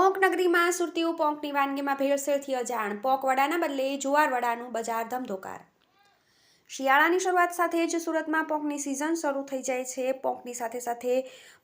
પોંક નગરીમાં સુરતીઓ પોંકની વાનગીમાં ભેળસેળથી અજાણ. પોંક વડાના બદલે જુવાર વડાનું બજાર ધમધોકાર. શિયાળાની શરૂઆત સાથે જ સુરતમાં પોંકની સિઝન શરૂ થઈ જાય છે. પોંકની સાથે સાથે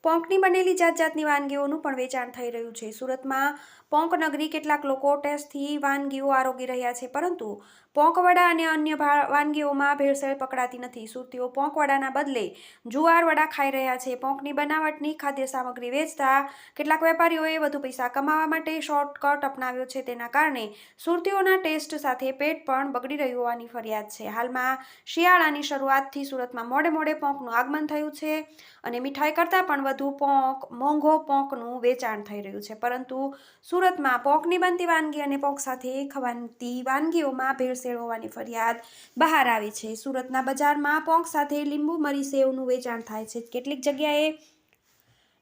પોંકની બનેલી જાત જાતની વાનગીઓનું પણ વેચાણ થઈ રહ્યું છે. સુરતમાં પોંક નગરી કેટલાક લોકો ટેસ્ટથી વાનગીઓ આરોગી રહ્યા છે, પરંતુ પોંકવડા અને અન્ય વાનગીઓમાં ભેળસેળ પકડાતી નથી. સુરતીઓ પોંકવડાના બદલે જુવાર વડા ખાઈ રહ્યા છે. પોંકની બનાવટની ખાદ્ય સામગ્રી વેચતા કેટલાક વેપારીઓએ વધુ પૈસા કમાવા માટે શોર્ટકટ અપનાવ્યો છે. તેના કારણે સુરતીઓના ટેસ્ટ સાથે પેટ પણ બગડી રહ્યું હોવાની ફરિયાદ છે. હાલમાં શિયાળાની શરૂઆતથી સુરતમાં મોડે મોડે પોંકનું આગમન થયું છે અને મીઠાઈ કરતાં પણ વધુ પોંક, મોંઘો પોંકનું વેચાણ થઈ રહ્યું છે. પરંતુ સુરતમાં પોંકની બનતી વાનગી અને પોંક સાથે ખવાતી વાનગીઓમાં ભેળસેળ હોવાની ફરિયાદ બહાર આવી છે. સુરતના બજારમાં પોંક સાથે લીંબુ મરી સેવનું વેચાણ થાય છે. કેટલીક જગ્યાએ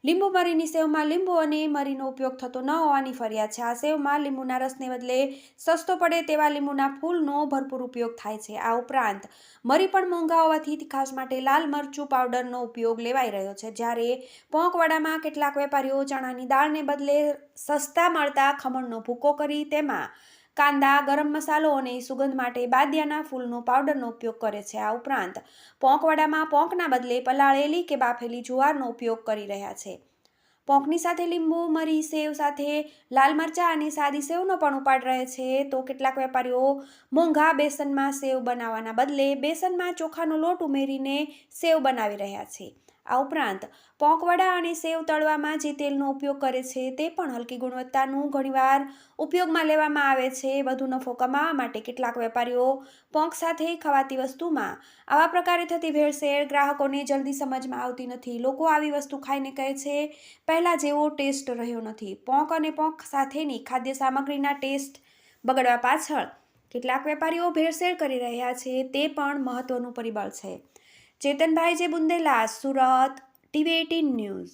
લીંબુ મરીની સેવમાં લીંબુ અને મરીનો ઉપયોગ થતો ન હોવાની ફરિયાદ છે. આ સેવમાં લીંબુના રસને બદલે સસ્તો પડે તેવા લીંબુના ફૂલનો ભરપૂર ઉપયોગ થાય છે. આ ઉપરાંત, મરી પણ મોંઘા હોવાથી તીખાશ માટે લાલ મરચું પાવડરનો ઉપયોગ લેવાઈ રહ્યો છે. જ્યારે પોંકવાડામાં કેટલાક વેપારીઓ ચણાની દાળને બદલે સસ્તા મળતા ખમણનો ભૂકો કરી તેમાં કાંદા, ગરમ મસાલો અને સુગંધ માટે બાદિયાના ફૂલનો પાવડરનો ઉપયોગ કરે છે આ ઉપરાંત. પોંકવાડામાં પોંકના બદલે પલાળેલી કે બાફેલી જુવારનો ઉપયોગ કરી રહ્યા છે. પોંકની સાથે લીંબુ, મરી, સેવ સાથે લાલ મરચાં અને સાદી સેવનો પણ ઉપાડ રહે છે. તો કેટલાક વેપારીઓ મોંઘા બેસનમાં સેવ બનાવવાના બદલે બેસનમાં ચોખાનો લોટ ઉમેરીને સેવ બનાવી રહ્યા છે. આ ઉપરાંત પોંકવડા અને સેવ તળવામાં જે તેલનો ઉપયોગ કરે છે તે પણ હલકી ગુણવત્તાનું ઘણીવાર ઉપયોગમાં લેવામાં આવે છે. વધુ નફો કમાવા માટે કેટલાક વેપારીઓ પોંક સાથે ખવાતી વસ્તુમાં આવા પ્રકારે થતી ભેળસેળ ગ્રાહકોને જલ્દી સમજમાં આવતી નથી. લોકો આવી વસ્તુ ખાઈને કહે છે, પહેલાં જેવો ટેસ્ટ રહ્યો નથી. પોંક અને પોંક સાથેની ખાદ્ય સામગ્રીના ટેસ્ટ બગડવા પાછળ કેટલાક વેપારીઓ ભેળસેળ કરી રહ્યા છે તે પણ મહત્વનું પરિબળ છે. ચેતનભાઈ જે Bundela Surat TV eighteen news